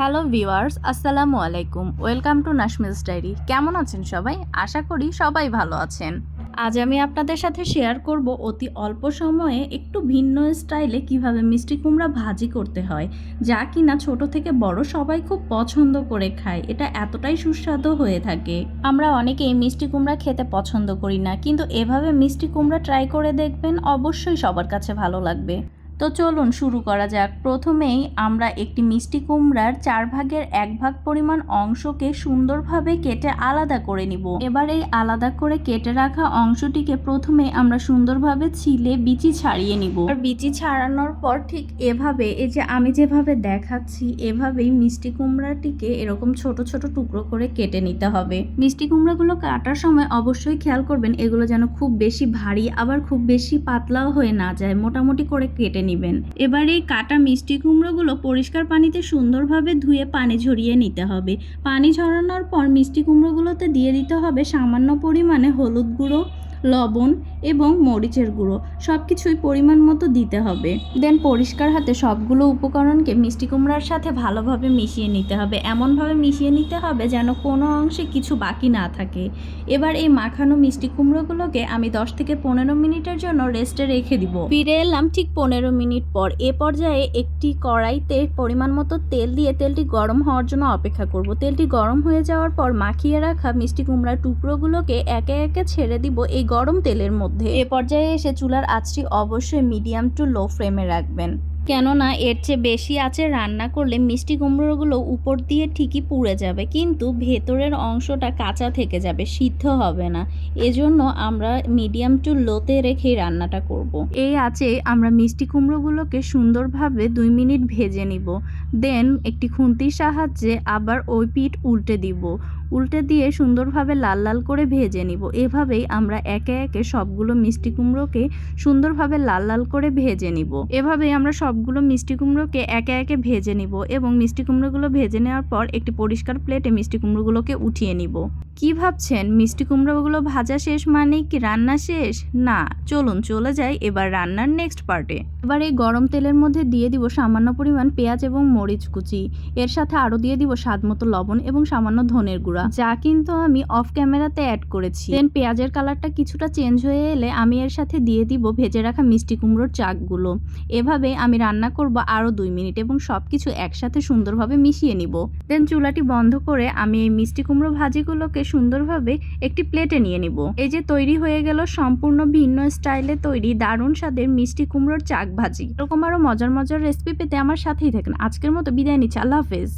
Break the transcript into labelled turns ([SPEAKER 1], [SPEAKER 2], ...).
[SPEAKER 1] Hello viewers, আসসালামু আলাইকুম। Welcome to নাশমিলস ডায়েরি। কেমন আছেন সবাই? আশা করি সবাই ভালো আছেন। আজ আমি আপনাদের সাথে শেয়ার করব অতি অল্প সময়ে একটু ভিন্ন স্টাইলে কীভাবে মিষ্টি কুমড়া ভাজি করতে হয়, যা কিনা ছোট থেকে বড় সবাই খুব পছন্দ করে খায়। এটা এতটাই সুস্বাদু হয়ে থাকে। আমরা অনেকেই মিষ্টি কুমড়া খেতে পছন্দ করি না, কিন্তু এভাবে মিষ্টি কুমড়া ট্রাই করে দেখবেন অবশ্যই সবার কাছে ভালো লাগবে। তো চলুন শুরু করা যাক। প্রথমেই আমরা একটি মিষ্টি কুমড়ার চার ভাগের এক ভাগ পরিমাণ অংশকে সুন্দরভাবে কেটে আলাদা করে নিব। এবার এই আলাদা করে কেটে রাখা অংশটিকে প্রথমে আমরা সুন্দরভাবে ছিলে বিচি ছাড়িয়ে নিব। আর বিচি ছাড়ানোর পর ঠিক এভাবে, এই যে আমি যেভাবে দেখাচ্ছি, এভাবেই মিষ্টি কুমড়াটিকে এরকম ছোট ছোট টুকরো করে কেটে নিতে হবে। মিষ্টি কুমড়াগুলো কাটার সময় অবশ্যই খেয়াল করবেন, এগুলো যেন খুব বেশি ভারী, আবার খুব বেশি পাতলাও হয়ে না যায়, মোটামুটি করে কেটে নেবেন। এবার এই কাটা মিষ্টি কুমড়োগুলো পরিষ্কার পানিতে সুন্দরভাবে ধুয়ে পানি ঝরিয়ে নিতে হবে। পানি ঝরানোর পর মিষ্টি কুমড়োগুলোতে দিয়ে দিতে হবে সামান্য পরিমাণে হলুদ গুঁড়ো লবণ এবং মরিচের গুঁড়ো সব কিছুই পরিমাণ মতো দিতে হবে। দেন পরিষ্কার হাতে সবগুলো উপকরণকে মিষ্টি কুমড়ার সাথে ভালোভাবে মিশিয়ে নিতে হবে। এমনভাবে মিশিয়ে নিতে হবে যেন কোনো অংশে কিছু বাকি না থাকে। এবার এই মাখানো মিষ্টি কুমড়োগুলোকে আমি 10 থেকে পনেরো মিনিটের জন্য রেস্টে রেখে দিব। ফিরে এলাম ঠিক পনেরো মিনিট পর। এ পর্যায়ে একটি কড়াইতে পরিমাণ মতো তেল দিয়ে তেলটি গরম হওয়ার জন্য অপেক্ষা করব। তেলটি গরম হয়ে যাওয়ার পর মাখিয়ে রাখা মিষ্টি কুমড়ার টুকরোগুলোকে একে একে ছেড়ে দিব। এই গরম তেলের মধ্যে এ পর্যায়ে এসে চুলার আঁচটি অবশ্যই মিডিয়াম টু লো ফ্লেমে রাখবেন। কেননা এর চেয়ে বেশি আছে রান্না করলে মিষ্টি কুমড়োগুলো উপর দিয়ে ঠিকই পুড়ে যাবে, কিন্তু ভেতরের অংশটা কাঁচা থেকে যাবে, সিদ্ধ হবে না। এজন্য আমরা মিডিয়াম টু লোতে রেখেই রান্নাটা করব। এই আছে আমরা মিষ্টি কুমড়োগুলোকে সুন্দরভাবে দুই মিনিট ভেজে নিব। দেন একটি খুন্তির সাহায্যে আবার ওই পিঠ উল্টে দিব। উল্টে দিয়ে সুন্দরভাবে লাল লাল করে ভেজে নিব। এভাবেই আমরা একে একে সবগুলো মিষ্টি কুমড়োকে সুন্দরভাবে লাল লাল করে ভেজে নিব। এভাবেই আমরা সবগুলো মিষ্টি কুমড়োকে একে একে ভেজে নিব এবং মিষ্টি কুমড়োগুলো ভেজে নেওয়ার পর একটি পরিষ্কার প্লেটে মিষ্টি কুমড়োগুলোকে উঠিয়ে নিব। কি ভাবছেন? মিষ্টি কুমড়োগুলো ভাজা শেষ মানে কি রান্না শেষ? না, চলুন চলে যাই এবার রান্নার নেক্সট পার্টে এবার এই গরম তেলের মধ্যে দিয়ে দিব সামান্য পরিমাণ পেঁয়াজ এবং মরিচ কুচি। এর সাথে আরও দিয়ে দিব স্বাদ মতো লবণ এবং সামান্য ধনের গুঁড়া। যা কিন্তু আমি অফ ক্যামেরাতে অ্যাড করেছি। দেন পেঁয়াজের কালারটা কিছুটা চেঞ্জ হয়ে এলে আমি এর সাথে দিয়ে দিব ভেজে রাখা মিষ্টি কুমড়োর চাকগুলো। এভাবে আমি রান্না করব আরও দুই মিনিট এবং সব কিছু একসাথে সুন্দরভাবে মিশিয়ে নিব। দেন চুলাটি বন্ধ করে আমি এই মিষ্টি কুমড়ো ভাজিগুলোকে সুন্দরভাবে একটি প্লেটে নিয়ে নিব। এই যে তৈরি হয়ে গেল সম্পূর্ণ ভিন্ন স্টাইলে তৈরি দারুণ স্বাদের মিষ্টি কুমড়োর চাক ভাজি। এরকম আরও মজার মজার রেসিপি পেতে আমার সাথেই থাকেন আজকের মতো বিদায় নিচ্ছি। আল্লাহ হাফেজ।